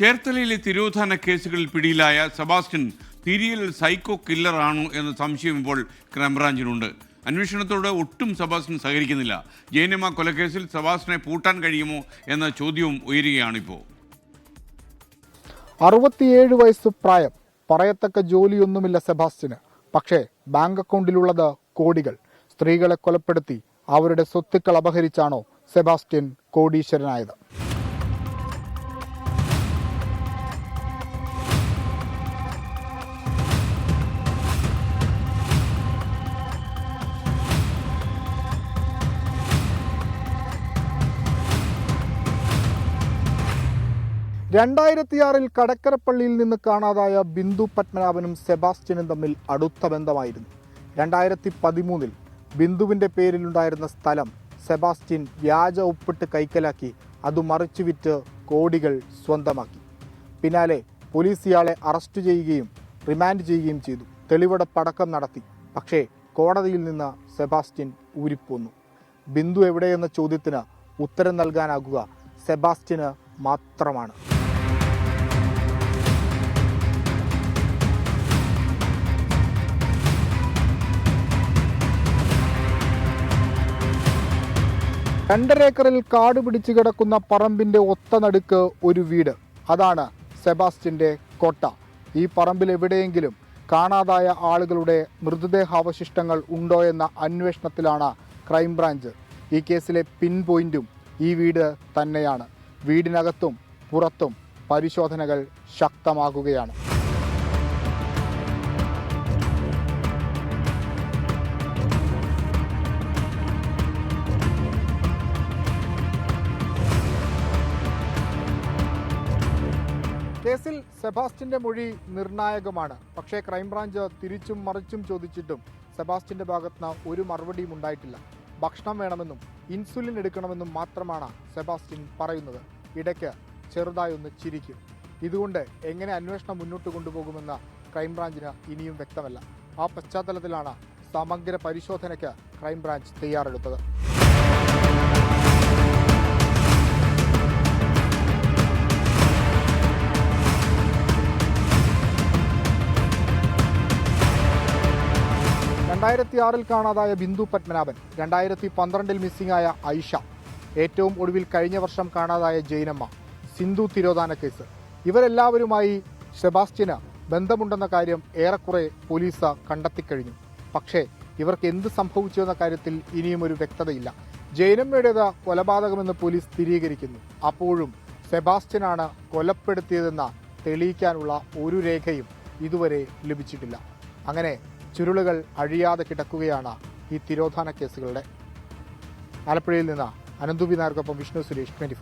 ചേർത്തലയിലെ തിരോധാന കേസുകളിൽ പിടിയിലായ Sebastian തിരിയൽ psycho കില്ലറാണോ എന്ന സംശയം ഇപ്പോൾ ക്രൈംബ്രാഞ്ചിനുണ്ട് അന്വേഷണത്തോട് ഒട്ടും സെബാസ്റ്റ്യൻ സഹകരിക്കുന്നില്ല. ജയനമ്മ കൊലക്കേസിൽ സെബാസ്റ്റിനെ പൂട്ടാൻ കഴിയുമോ എന്ന ചോദ്യവും ഉയരുകയാണിപ്പോൾ അറുപത്തിയേഴ് വയസ്സ് പ്രായം. പറയത്തക്ക ജോലിയൊന്നുമില്ല സെബാസ്റ്റ്യന്. പക്ഷേ ബാങ്ക് അക്കൗണ്ടിലുള്ളത് കോടികൾ. സ്ത്രീകളെ കൊലപ്പെടുത്തി അവരുടെ സ്വത്തുക്കൾ അപഹരിച്ചാണോ സെബാസ്റ്റ്യൻ കോടീശ്വരനായത്? രണ്ടായിരത്തിയാറിൽ കടക്കരപ്പള്ളിയിൽ നിന്ന് കാണാതായ ബിന്ദു പത്മനാഭനും സെബാസ്റ്റ്യനും തമ്മിൽ അടുത്ത ബന്ധമായിരുന്നു. രണ്ടായിരത്തി പതിമൂന്നിൽ ബിന്ദുവിന്റെ പേരിലുണ്ടായിരുന്ന സ്ഥലം സെബാസ്റ്റ്യൻ വ്യാജ ഒപ്പിട്ട് കൈക്കലാക്കി അത് മറിച്ചു വിറ്റ് കോടികൾ സ്വന്തമാക്കി. പിന്നാലെ പോലീസ് ഇയാളെ അറസ്റ്റ് ചെയ്യുകയും റിമാൻഡ് ചെയ്യുകയും ചെയ്തു. തെളിവെടുപ്പടക്കം നടത്തി. പക്ഷേ കോടതിയിൽ നിന്ന് സെബാസ്റ്റ്യൻ ഊരിപ്പോന്നു. ബിന്ദു എവിടെയെന്ന ചോദ്യത്തിന് ഉത്തരം നൽകാനാകുക സെബാസ്റ്റ്യന് മാത്രമാണ്. രണ്ടര ഏക്കറിൽ കാട് പിടിച്ചു കിടക്കുന്ന പറമ്പിന്റെ ഒത്ത നടുക്ക് ഒരു വീട്. അതാണ് സെബാസ്റ്റ്യന്റെ കോട്ട. ഈ പറമ്പിൽ എവിടെയെങ്കിലും കാണാതായ ആളുകളുടെ മൃതദേഹാവശിഷ്ടങ്ങൾ ഉണ്ടോ എന്ന അന്വേഷണത്തിലാണ് ക്രൈംബ്രാഞ്ച് ഈ കേസിലെ പിൻ പോയിന്റും ഈ വീട് തന്നെയാണ്. വീടിനകത്തും പുറത്തും പരിശോധനകൾ ശക്തമാകുകയാണ്. കേസിൽ സെബാസ്റ്റിന്റെ മൊഴി നിർണായകമാണ്. പക്ഷേ ക്രൈംബ്രാഞ്ച് തിരിച്ചും മറിച്ചും ചോദിച്ചിട്ടും സെബാസ്റ്റിന്റെ ഭാഗത്തുനിന്ന് ഒരു മറുപടിയും ഉണ്ടായിട്ടില്ല. ഭക്ഷണം വേണമെന്നും ഇൻസുലിൻ എടുക്കണമെന്നും മാത്രമാണ് സെബാസ്റ്റിൻ പറയുന്നത്. ഇടയ്ക്ക് ചെറുതായി ഒന്ന് ചിരിക്കും. ഇതുകൊണ്ട് എങ്ങനെ അന്വേഷണം മുന്നോട്ട് കൊണ്ടുപോകുമെന്ന് ക്രൈംബ്രാഞ്ചിന് ഇനിയും വ്യക്തമല്ല. ആ പശ്ചാത്തലത്തിലാണ് സമഗ്ര പരിശോധനയ്ക്ക് ക്രൈംബ്രാഞ്ച് തയ്യാറെടുത്തത്. രണ്ടായിരത്തി ആറിൽ കാണാതായ ബിന്ദു പത്മനാഭൻ രണ്ടായിരത്തി പന്ത്രണ്ടിൽ മിസ്സിംഗ് ആയ ഐഷ ഏറ്റവും ഒടുവിൽ കഴിഞ്ഞ വർഷം കാണാതായ ജൈനമ്മ സിന്ധു തിരോധാന കേസ്. ഇവരെല്ലാവരുമായി സെബാസ്റ്റ്യന് ബന്ധമുണ്ടെന്ന കാര്യം ഏറെക്കുറെ പോലീസ് കണ്ടെത്തിക്കഴിഞ്ഞു. പക്ഷേ ഇവർക്ക് എന്ത് സംഭവിച്ചു എന്ന കാര്യത്തിൽ ഇനിയും ഒരു വ്യക്തതയില്ല. ജൈനമ്മയുടേത് കൊലപാതകമെന്ന് പോലീസ് സ്ഥിരീകരിക്കുന്നു. അപ്പോഴും സെബാസ്റ്റ്യനാണ് കൊലപ്പെടുത്തിയതെന്ന് തെളിയിക്കാനുള്ള ഒരു രേഖയും ഇതുവരെ ലഭിച്ചിട്ടില്ല. അങ്ങനെ ചുരുളുകൾ അഴിയാതെ കിടക്കുകയാണ് ഈ തിരോധാന കേസുകളുടെ. ആലപ്പുഴയിൽ നിന്ന് അനന്തുബി നായർക്കൊപ്പം വിഷ്ണു സുരേഷ് ട്വന്റി